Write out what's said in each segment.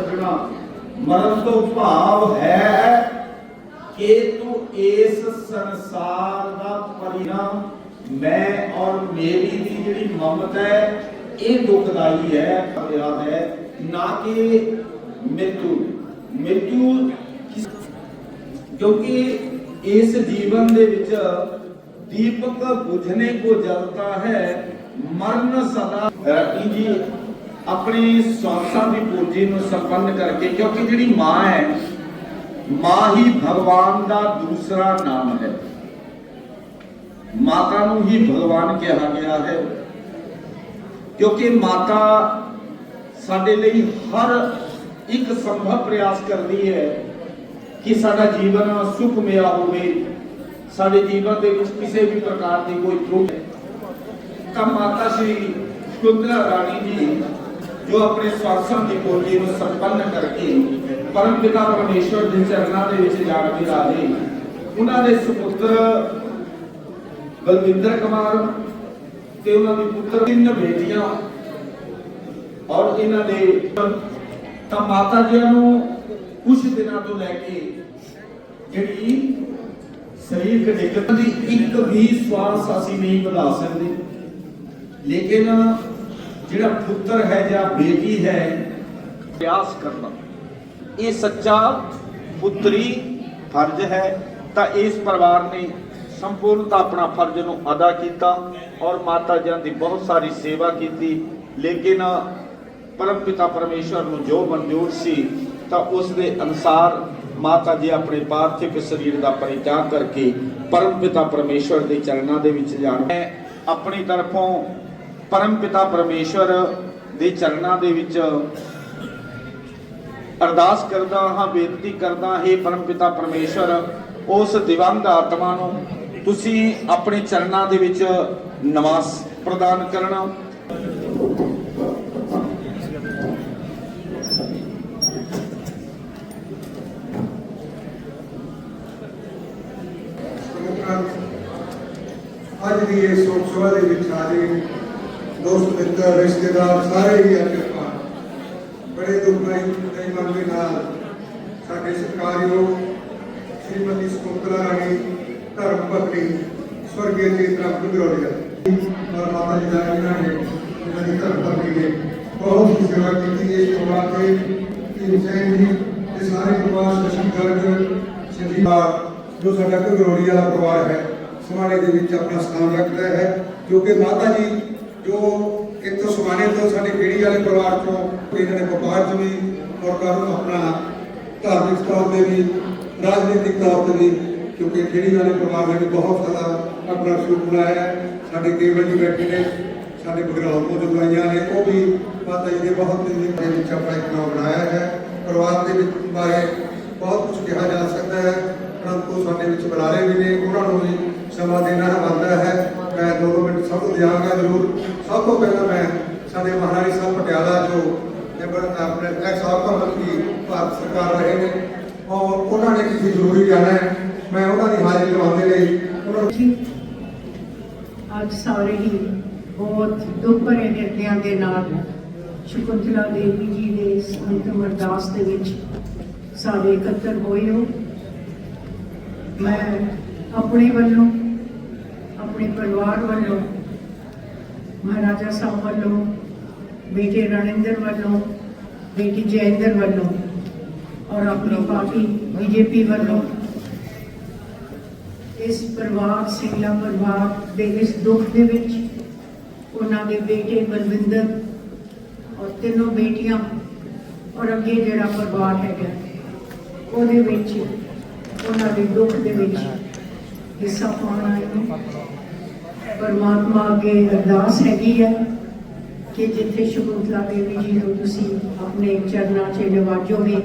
ਛੱਡਣਾ ਮਰਨ ਤੋਂ ਭਾਵ ਹੈ ਕਿ ਤੂੰ ਇਸ ਸੰਸਾਰ ਦਾ ਪਰਿਣਾਮ ਮੈਂ ਔਰ ਮੇਰੀ ਦੀ ਜਿਹੜੀ ਮਮਤਾ ਹੈ ਇਹ ਦੁਖਦਾਈ ਹੈ ਫਰਿਆਦ ਹੈ ਨਾ ਕਿ ਮ੍ਰਿਤੂ ਮ੍ਰਿਤੂ ਕਿਸ- ਕਿਉਂਕਿ ਇਸ ਜੀਵਨ ਦੇ ਵਿੱਚ ਦੀਪਕ ਬੁਝਨੇ ਕੋ ਜਲਤਾ ਹੈ ਮਰਨ ਸਦਾ ਰੱਖੀ ਜੀ ਆਪਣੇ ਸਵਾਸਾਂ ਦੀ ਪੂਰਜੀ ਨੂੰ ਸੰਪੰਨ ਕਰਕੇ ਕਿਉਂਕਿ ਜਿਹੜੀ ਮਾਂ ਹੈ ਮਾਂ ਹੀ ਭਗਵਾਨ ਦਾ ਦੂਸਰਾ ਨਾਮ ਹੈ ਮਾਤਾ ਨੂੰ ਹੀ ਭਗਵਾਨ ਕਿਹਾ ਗਿਆ ਹੈ ਕਿਉਂਕਿ ਮਾਤਾ ਸਾਡੇ ਲਈ ਹਰ ਇੱਕ ਸੰਭਵ ਪ੍ਰਯਾਸ ਕਰਦੀ ਹੈ ਕਿ ਸਾਡਾ ਜੀਵਨ ਸੁਖਮय ਹੋਵੇ ਸਾਡੇ ਜੀਵਨ ਦੇ ਵਿੱਚ ਕਿਸੇ ਵੀ ਪ੍ਰਕਾਰ ਦੀ ਕੋਈ ਤਰੁੱਟੀ ਤਾਂ ਮਾਤਾ ਸ਼੍ਰੀ ਸ਼ਕੁੰਤਲਾ ਰਾਣੀ ਜੀ ਜੋ ਆਪਣੇ ਸਵਾਸਾਂ ਦੀ ਪੂਰਤੀ ਨੂੰ ਸੰਪੰਨ ਕਰਕੇ ਪਰਮ ਪਿਤਾ ਪਰਮੇਸ਼ਵਰ ਦੇ ਚਰਨਾਂ ਦੇ ਵਿੱਚ ਜਾ ਕੇ ਰਾਜੇ ਉਹਨਾਂ ਦੇ ਸੁਪੁੱਤਰ ਬਲਵਿੰਦਰ ਕੁਮਾਰ ਤੇ ਉਹਨਾਂ ਦੀ ਪੁੱਤਰ ਤਿੰਨ ਬੇਟੀਆਂ ਔਰ ਇਹਨਾਂ ਦੇ ਤਾਂ ਮਾਤਾ ਜੀ ਨੂੰ ਕੁਝ ਦਿਨਾਂ ਤੋਂ ਲੈ ਕੇ ਜਿਹੜੀ ਸਰੀਰ ਦਿੱਕਤ ਦੀ ਇੱਕ ਵੀ ਸਵਾਸ ਅਸੀਂ ਨਹੀਂ ਵਧਾ ਸਕਦੇ। ਲੇਕਿਨ ਜਿਹੜਾ ਪੁੱਤਰ ਹੈ ਜਾਂ ਬੇਟੀ ਹੈ ਪ੍ਰਯਾਸ ਕਰਨਾ। ਇਹ ਸੱਚਾ ਪੁੱਤਰੀ ਫਰਜ਼ ਹੈ, ਤਾਂ ਇਸ ਪਰਿਵਾਰ ਨੇ ਸੰਪੂਰਨਤਾ ਆਪਣਾ ਫਰਜ਼ ਨੂੰ ਅਦਾ ਕੀਤਾ ਔਰ ਮਾਤਾ ਜੀ ਦੀ ਬਹੁਤ ਸਾਰੀ ਸੇਵਾ ਕੀਤੀ। ਲੇਕਿਨ ਪਰਮ ਪਿਤਾ ਪਰਮੇਸ਼ਵਰ ਨੂੰ ਜੋ ਮਨਜ਼ੂਰ ਸੀ, ਤਾਂ ਉਸ ਦੇ ਅਨੁਸਾਰ ਮਾਤਾ ਜੀ ਆਪਣੇ ਪਾਰਥਿਵ ਸਰੀਰ ਦਾ ਪਰਿਤਿਆਗ ਕਰਕੇ ਪਰਮ ਪਿਤਾ ਪਰਮੇਸ਼ਵਰ ਦੇ ਚਰਨਾਂ ਦੇ ਵਿੱਚ ਜਾਣ। ਮੈਂ ਆਪਣੀ ਤਰਫੋਂ ਪਰਮ ਪਿਤਾ ਪਰਮੇਸ਼ਵਰ ਦੇ ਚਰਨਾਂ ਦੇ ਵਿੱਚ ਅਰਦਾਸ ਕਰਦਾ ਹਾਂ, ਬੇਨਤੀ ਕਰਦਾ, ਹੈ ਪਰਮ ਪਿਤਾ ਪਰਮੇਸ਼ਵਰ, ਉਸ ਦਿਵੰਗ ਆਤਮਾ ਨੂੰ ਤੁਸੀਂ ਆਪਣੇ ਚਰਨਾਂ ਦੇ ਵਿੱਚ ਨਿਵਾਸ ਪ੍ਰਦਾਨ ਕਰਨਾ। ਅੱਜ ਦੀ ਇਹ ਸੋਗ ਦੇ ਵਿੱਚ ਹਾਜ਼ਰ ਦੋਸਤ ਮਿੱਤਰ ਰਿਸ਼ਤੇਦਾਰ ਸਾਰੇ ਹੀ ਅੱਜ ਆਪਾਂ ਬੜੇ ਦੁਖਾਈ ਦੇ ਮਨ ਦੇ ਨਾਲ ਸਾਡੇ ਸਤਿਕਾਰਯੋਗ ਸ਼੍ਰੀਮਤੀ ਸਕੁੰਤਲਾ ਰਾਣੀ ਧਰਮ ਪਤਨੀ ਸਵਰਗੀ ਚੇਤਨਾ ਕੁਦਰੋੜੀਆ ਔਰ ਮਾਤਾ ਜੀ ਦਾ ਇਹਨਾਂ ਨੇ ਇਹਨਾਂ ਦੀ ਧਰਮ ਪਤਨੀ ਨੇ ਬਹੁਤ ਹੀ ਸੇਵਾ ਕੀਤੀ ਇਸ ਤੋਂ ਬਾਅਦ ਤੇ ਕਿ ਹੁਸੈਨ ਜੀ ਤੇ ਸਾਰੇ ਪਰਿਵਾਰ ਸ਼ਸ਼ੀ ਗਰਗ ਸ਼੍ਰੀ ਜੋ ਸਾਡਾ ਘਗਰੋੜੀ ਵਾਲਾ ਪਰਿਵਾਰ ਹੈ ਸਮਾਣੇ ਦੇ ਵਿੱਚ ਆਪਣਾ ਸਥਾਨ ਰੱਖਦਾ ਹੈ ਕਿਉਂਕਿ ਮਾਤਾ ਜੀ ਜੋ ਇੱਥੋਂ ਸਮਾਣੇ ਤੋਂ ਸਾਡੇ ਕਿਹੜੀ ਵਾਲੇ ਪਰਿਵਾਰ ਤੋਂ ਇਹਨਾਂ ਨੇ ਵਪਾਰ ਚ ਵੀ ਔਰ ਕਾਰਨ ਆਪਣਾ ਧਾਰਮਿਕ ਤੌਰ ਤੇ ਵੀ, ਰਾਜਨੀਤਿਕ ਤੌਰ ਤੇ ਵੀ, ਕਿਉਂਕਿ ਖੇੜੀ ਵਾਲੇ ਪਰਿਵਾਰ ਨੇ ਵੀ ਬਹੁਤ ਜ਼ਿਆਦਾ ਆਪਣਾ ਸਰੂਪ ਬਣਾਇਆ। ਸਾਡੇ ਕੇਵਲ ਜੀ ਬੈਠੇ ਨੇ, ਸਾਡੇ ਬਗਰਾਉ ਤੋਂ ਜੋ ਆਈਆਂ ਨੇ, ਉਹ ਵੀ ਮਾਤਾ ਜੀ ਦੇ ਬਹੁਤ ਦਿਨ ਦੇ ਵਿੱਚ ਆਪਣਾ ਇੱਕ ਨਾਮ ਬਣਾਇਆ ਹੈ। ਪਰਿਵਾਰ ਦੇ ਵਿੱਚ ਬਾਰੇ ਬਹੁਤ ਕੁਝ ਕਿਹਾ ਜਾ ਸਕਦਾ ਹੈ, ਪਰੰਤੂ ਸਾਡੇ ਵਿੱਚ ਬੁਲਾਰੇ ਵੀ ਨੇ, ਉਹਨਾਂ ਨੂੰ ਵੀ ਸਮਾਂ ਦੇਣਾ ਬਣਦਾ ਹੈ। ਮੈਂ ਦੋ ਮਿੰਟ ਸਭ ਨੂੰ ਦਿਆਂਗਾ ਜ਼ਰੂਰ। ਸਭ ਤੋਂ ਪਹਿਲਾਂ ਮੈਂ ਸਾਡੇ ਮਹਾਰਾਣੀ ਸਾਹਿਬ ਪਟਿਆਲਾ ਜੋ ਆਪਣੇ ਐਕਸ ਸਾਬਕਾ ਮੰਤਰੀ ਭਾਰਤ ਸਰਕਾਰ ਰਹੇ ਨੇ ਔਰ ਉਹਨਾਂ ਨੇ ਕਿਸੇ ਜ਼ਰੂਰੀ ਜਾਣਾ ਹੈ। ਮੈਂ ਉਹਨਾਂ ਦੀ ਹਾਜ਼ਰੀ ਲਵਾਉਣ ਲਈ ਉਹਨਾਂ ਨੂੰ ਅੱਜ ਸਾਰੇ ਹੀ ਬਹੁਤ ਦੁੱਖ ਭਰੇ ਹਿਰਦਿਆਂ ਦੇ ਨਾਲ ਸ਼ੁਕੰਤਲਾ ਦੇਵੀ ਜੀ ਦੇ ਇਸ ਅੰਤਮ ਅਰਦਾਸ ਦੇ ਵਿੱਚ ਸਾਰੇ ਇਕੱਤਰ ਹੋਏ ਹੋ। ਮੈਂ ਆਪਣੇ ਵੱਲੋਂ ਆਪਣੇ ਪਰਿਵਾਰ ਵੱਲੋਂ, ਮਹਾਰਾਜਾ ਸਾਹਿਬ ਵੱਲੋਂ, ਬੇਟੇ ਰਣਿੰਦਰ ਵੱਲੋਂ, ਬੇਟੀ ਜੈਂਦਰ ਵੱਲੋਂ ਔਰ ਆਪਣੀ ਪਾਰਟੀ ਬੀਜੇਪੀ ਵੱਲੋਂ ਇਸ ਪਰਿਵਾਰ ਸਿੰਘਲਾ ਪਰਿਵਾਰ ਦੇ ਇਸ ਦੁੱਖ ਦੇ ਵਿੱਚ ਉਹਨਾਂ ਦੇ ਬੇਟੇ ਬਲਵਿੰਦਰ ਔਰ ਤਿੰਨੋਂ ਬੇਟੀਆਂ ਔਰ ਅੱਗੇ ਜਿਹੜਾ ਪਰਿਵਾਰ ਹੈਗਾ, ਉਹਦੇ ਵਿੱਚ, ਉਹਨਾਂ ਦੇ ਦੁੱਖ ਦੇ ਵਿੱਚ ਹਿੱਸਾ ਪਾਉਣਾ ਹੈ ਪਰਮਾਤਮਾ ਅੱਗੇ ਅਰਦਾਸ ਹੈਗੀ ਹੈ ਕਿ ਜਿੱਥੇ ਸ਼ਕੁੰਤਲਾ ਦੇਵੀ ਜੀ ਨੂੰ ਤੁਸੀਂ ਆਪਣੇ ਚਰਨਾਂ 'ਚ ਨਿਵਾਜੋਗੇ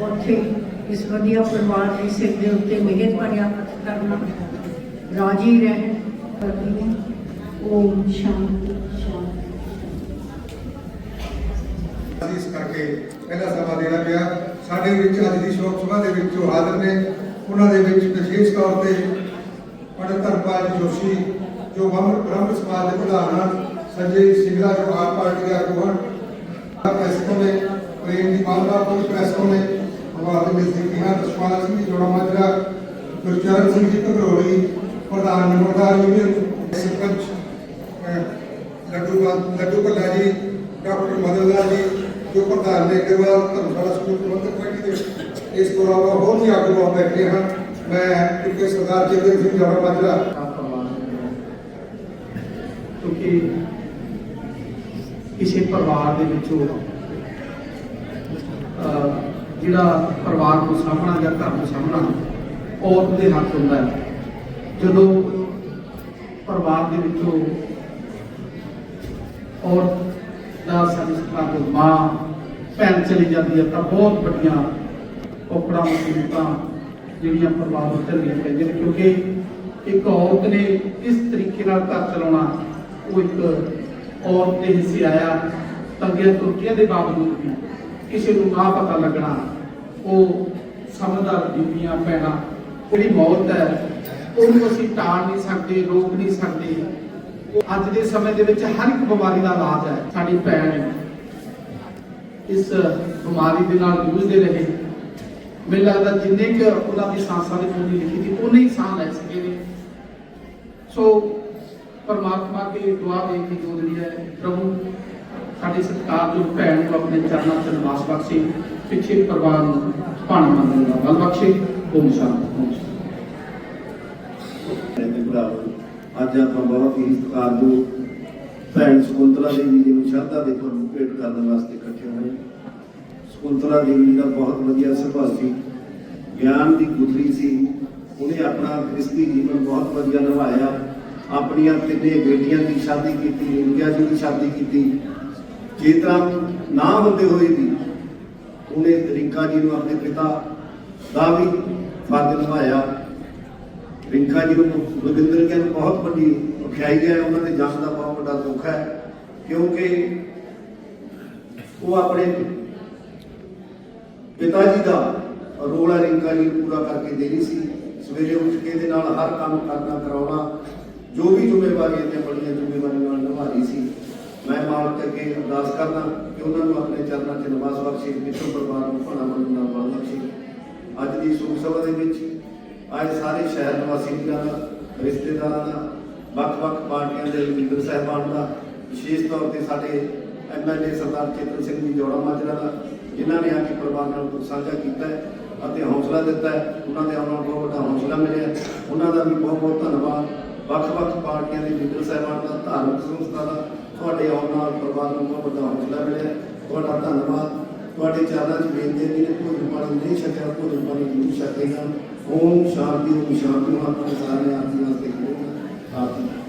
ਉੱਥੇ ਇਸ ਵਧੀਆ ਪਰਿਵਾਰ ਦੇ ਸਿਰ ਦੇ ਉੱਤੇ ਮਿਹਰ ਭਰਿਆ ਕਰਨਾ, ਰਾਜੀ ਰਹਿਣ ਕਰਦੀ ਹੈ ਓਮ ਸ਼ਾਂਤੀ ਇਸ ਕਰਕੇ ਪਹਿਲਾ ਸਮਾਂ ਦੇਣਾ ਪਿਆ, ਸਾਡੇ ਵਿੱਚ ਅੱਜ ਦੀ ਸ਼ੋਕ ਸਭਾ ਦੇ ਵਿੱਚ ਜੋ ਹਾਜ਼ਰ ਨੇ, ਉਹਨਾਂ ਦੇ ਵਿੱਚ ਵਿਸ਼ੇਸ਼ ਤੌਰ ਤੇ ਪੰਡਤ ਧਰਮਪਾਲ ਜੋਸ਼ੀ ਜੋ ਬ੍ਰਹਮ ਬ੍ਰਹਮ ਸਮਾਜ ਦੇ ਪ੍ਰਧਾਨ ਹਨ ਸੰਜੇ ਸਿੰਘਲਾ ਜੋ ਆਪ ਪਾਰਟੀ ਦੇ ਆਗੂ ਹਨ ਇਸ ਸਮੇਂ ਪ੍ਰੇਮ ਦੀ ਮਾਲਵਾ ਕੋਈ ਪ੍ਰੈਸ ਨੇ ਹਮਾਰੇ ਮਿਲਦੇ ਕਿਹਾ ਦਸ਼ਪਾਲ ਸਿੰਘ ਜੀ ਜੋੜਾ ਮਾਜਰਾ ਗੁਰਚਰਨ ਸਿੰਘ ਜੀ ਘਗਰੋਲੀ ਪ੍ਰਧਾਨ ਨਿਮਰਦਾਰ ਯੂਨੀਅਨ ਸਰਪੰਚ ਅਹ, ਲੱਡੂ ਬਾ- ਲੱਡੂ ਭੱਲਾ ਜੀ ਡਾਕਟਰ ਮਦਨ ਲਾਲ ਜੀ ਜੋ ਪ੍ਰਧਾਨ ਨੇ ਅਗਰਵਾਲ ਧਰਮਸ਼ਾਲਾ ਸਕੂਲ ਪ੍ਰਬੰਧਕ ਕਮੇਟੀ ਦੇ ਇਸ ਤੋਂ ਇਲਾਵਾ ਹੋਰ ਵੀ ਆਗੂ ਆ ਬੈਠੇ ਹਨ ਮੈਂ ਕਿਉਂਕਿ ਕਿਸੇ ਪਰਿਵਾਰ ਦੇ ਵਿੱਚੋਂ ਜਿਹੜਾ ਪਰਿਵਾਰ ਨੂੰ ਸਾਹਮਣਾ ਜਾਂ ਘਰ ਨੂੰ ਸਾਹਮਣਾ ਔਰਤ ਦੇ ਹੱਥ ਹੁੰਦਾ ਹੈ। ਜਦੋਂ ਪਰਿਵਾਰ ਦੇ ਵਿੱਚੋਂ ਔਰਤ ਦਾ ਸੰਸਕਾਰ ਤੋਂ ਮਾਂ, ਭੈਣ ਚਲੀ ਜਾਂਦੀ ਹੈ, ਤਾਂ ਬਹੁਤ ਵੱਡੀਆਂ ਔਕੜਾਂ, ਮੁਸੀਬਤਾਂ ਜਿਹੜੀਆਂ ਪਰਿਵਾਰ ਨੂੰ ਝੱਲਣੀਆਂ ਪੈਂਦੀਆਂ ਨੇ। ਕਿਉਂਕਿ ਇੱਕ ਔਰਤ ਨੇ ਇਸ ਤਰੀਕੇ ਨਾਲ ਘਰ ਚਲਾਉਣਾ ਉਹ ਇੱਕ ਔਰਤ ਦੇ ਹਿੱਸੇ ਆਇਆ ਤੰਗੀਆਂ ਤੁਰਕੀਆਂ ਦੇ ਬਾਵਜੂਦ ਵੀ ਕਿਸੇ ਨੂੰ ਨਾ ਪਤਾ ਲੱਗਣਾ, ਉਹ ਸਮਝਦਾਰ ਬੀਬੀਆਂ ਭੈਣਾਂ ਜਿਹੜੀ ਮੌਤ ਹੈ, ਉਹਨੂੰ ਅਸੀਂ ਟਾਲ ਨਹੀਂ ਸਕਦੇ, ਰੋਕ ਨਹੀਂ ਸਕਦੇ। ਅੱਜ ਦੇ ਸਮੇਂ ਦੇ ਵਿੱਚ ਹਰ ਇੱਕ ਬਿਮਾਰੀ ਦਾ ਇਲਾਜ ਹੈ, ਸਾਡੀ ਭੈਣ ਇਸ ਬਿਮਾਰੀ ਦੇ ਨਾਲ ਜੂਝਦੇ ਰਹੇ। ਮੈਨੂੰ ਲੱਗਦਾ ਜਿੰਨੇ ਕੁ ਉਹਨਾਂ ਦੀ ਸਾਂਸਾਂ ਦੀ ਪੂਰੀ ਲਿਖੀ ਸੀ ਉਨੇ ਹੀ ਸਾਹ ਲੈ ਸਕੇ ਨੇ। ਸੋ ਪਰਮਾਤਮਾ ਕੇ ਦੁਆ ਦੇ ਕੇ ਜੋ ਜਿਹੜੀ ਹੈ ਪ੍ਰਭੂ, ਸਾਡੇ ਸਤਿਕਾਰਯੋਗ ਭੈਣ ਨੂੰ ਆਪਣੇ ਚਰਨਾਂ 'ਚ ਨਿਵਾਸ ਬਖਸ਼ੇ, ਪਿੱਛੇ ਪਰਿਵਾਰ ਨੂੰ ਭਾਣ ਮੰਨਣ ਦਾ ਬਲ ਬਖਸ਼ੇ ਓਮ ਸ਼ਾਂਤੀ ਓਮ ਅੱਜ ਆਪਾਂ ਬਹੁਤ ਹੀ ਸਤਿਕਾਰਯੋਗ ਭੈਣ ਸ਼ਕੁੰਤਲਾ ਦੇਵੀ ਜੀ ਨੂੰ ਸ਼ਰਧਾ ਦੇ ਫੁੱਲ ਭੇਟ ਕਰਨ ਵਾਸਤੇ ਇਕੱਠੇ ਹੋਏ। ਸ਼ਕੁੰਤਲਾ ਦੇਵੀ ਜੀ ਦਾ ਬਹੁਤ ਵਧੀਆ ਸੁਭਾਅ ਸੀ। ਗਿਆਨ ਦੀ ਗੁਥਰੀ ਸੀ। ਉਹਨੇ ਆਪਣਾ ਗ੍ਰਸਤੀ ਜੀਵਨ ਬਹੁਤ ਵਧੀਆ ਨਿਭਾਇਆ। ਆਪਣੀਆਂ ਤਿੰਨੇ ਬੇਟੀਆਂ ਦੀ ਸ਼ਾਦੀ ਕੀਤੀ ਰਿੰਗਿਆ ਜੀ ਦੀ ਸ਼ਾਦੀ ਕੀਤੀ। ਜੇ ਤਰ੍ਹਾਂ ਨਾ ਹੁੰਦੇ ਹੋਏ ਵੀ ਉਹਨੇ ਰਿੰਕਾ ਜੀ ਨੂੰ ਆਪਣੇ ਪਿਤਾ ਦਾ ਵੀ ਫਰਜ਼ ਨਿਭਾਇਆ। ਰਿੰਕਾ ਜੀ ਨੂੰ ਗੁਰਵਿੰਦਰ ਜੀ ਨੂੰ ਬਹੁਤ ਵੱਡੀ ਔਖਿਆਈ ਹੈ, ਉਹਨਾਂ ਦੇ ਜਾਣ ਦਾ ਬਹੁਤ ਵੱਡਾ ਦੁੱਖ ਹੈ, ਕਿਉਂਕਿ ਉਹ ਆਪਣੇ ਪਿਤਾ ਜੀ ਦਾ ਰੋਲਾ ਰਿੰਕਾ ਜੀ ਨੂੰ ਪੂਰਾ ਕਰਕੇ ਦੇਣੀ ਸੀ। ਸਵੇਰੇ ਉੱਠ ਕੇ ਇਹਦੇ ਨਾਲ ਹਰ ਕੰਮ ਕਰਨਾ, ਕਰਾਉਣਾ ਜੋ ਵੀ ਜ਼ਿੰਮੇਵਾਰੀ ਤੇ ਬੜੀਆਂ ਜ਼ਿੰਮੇਵਾਰੀਆਂ ਨਾਲ ਨਿਭਾ ਰਹੀ ਸੀ, ਮੈਂ ਮਾਲਕ ਅੱਗੇ ਅਰਦਾਸ ਕਰਦਾ ਕਿ ਉਹਨਾਂ ਨੂੰ ਆਪਣੇ ਚਰਨਾਂ 'ਚ ਨਿਵਾਸ ਬਖਸ਼ੇ ਵਿਸ਼ਵ ਪਰਿਵਾਰ ਨੂੰ ਭਲਾ ਮਨ ਨਾਲ ਬਲ ਬਖਸ਼ੇ। ਅੱਜ ਦੀ ਸੁਖ ਸਭਾ ਦੇ ਵਿੱਚ ਆਏ ਸਾਰੇ ਸ਼ਹਿਰ ਨਿਵਾਸੀ ਵੀਰਾਂ ਦਾ, ਰਿਸ਼ਤੇਦਾਰਾਂ ਦਾ, ਵੱਖ-ਵੱਖ ਪਾਰਟੀਆਂ ਦੇ ਲੀਡਰ ਸਾਹਿਬਾਨ ਦਾ, ਵਿਸ਼ੇਸ਼ ਤੌਰ ਤੇ ਸਾਡੇ ਐਮਐਲਏ ਸਰਦਾਰ ਚੇਤਨ ਸਿੰਘ ਜੀ ਜੋੜਾ ਮਾਜਰਾ ਦਾ, ਜਿਨ੍ਹਾਂ ਨੇ ਆ ਕੇ ਪਰਿਵਾਰ ਨਾਲ ਦੁੱਖ ਸਾਂਝਾ ਕੀਤਾ ਹੈ ਅਤੇ ਹੌਸਲਾ ਦਿੱਤਾ ਹੈ। ਉਹਨਾਂ ਦੇ ਆਉਣ ਨਾਲ ਬਹੁਤ ਵੱਡਾ ਹੌਸਲਾ ਮਿਲਿਆ ਉਹਨਾਂ ਦਾ ਵੀ ਬਹੁਤ ਬਹੁਤ ਧੰਨਵਾਦ। ਵੱਖ-ਵੱਖ ਪਾਰਟੀਆਂ ਦੇ ਲੀਡਰ ਸਾਹਿਬਾਨ ਦਾ, ਧਾਰਮਿਕ ਸੰਸਥਾ ਦਾ, ਤੁਹਾਡੇ ਆਉਣ ਨਾਲ ਪਰਿਵਾਰ ਨੂੰ ਬਹੁਤ ਵੱਡਾ ਹੌਸਲਾ ਮਿਲਿਆ। ਤੁਹਾਡਾ ਧੰਨਵਾਦ। ਤੁਹਾਡੇ ਚਰਨਾਂ 'ਚ ਬੇਨਤੀ ਹੈ ਜਿਹਨੇ ਭੋਜਨ ਪਾਣੀ ਨਹੀਂ ਛਕਿਆ, ਭੋਜਨ ਪਾਣੀ ਜ਼ਰੂਰ ਛਕੇਗਾ। ਓਮ ਸ਼ਾਂਤੀ ਓਮ ਸ਼ਾਂਤੀ। ਨੂੰ ਆਪਣੇ ਸਾਰੇ ਆਰਤੀ ਵਾਸਤੇ ਕਰੇਗਾ ਆਰਤੀ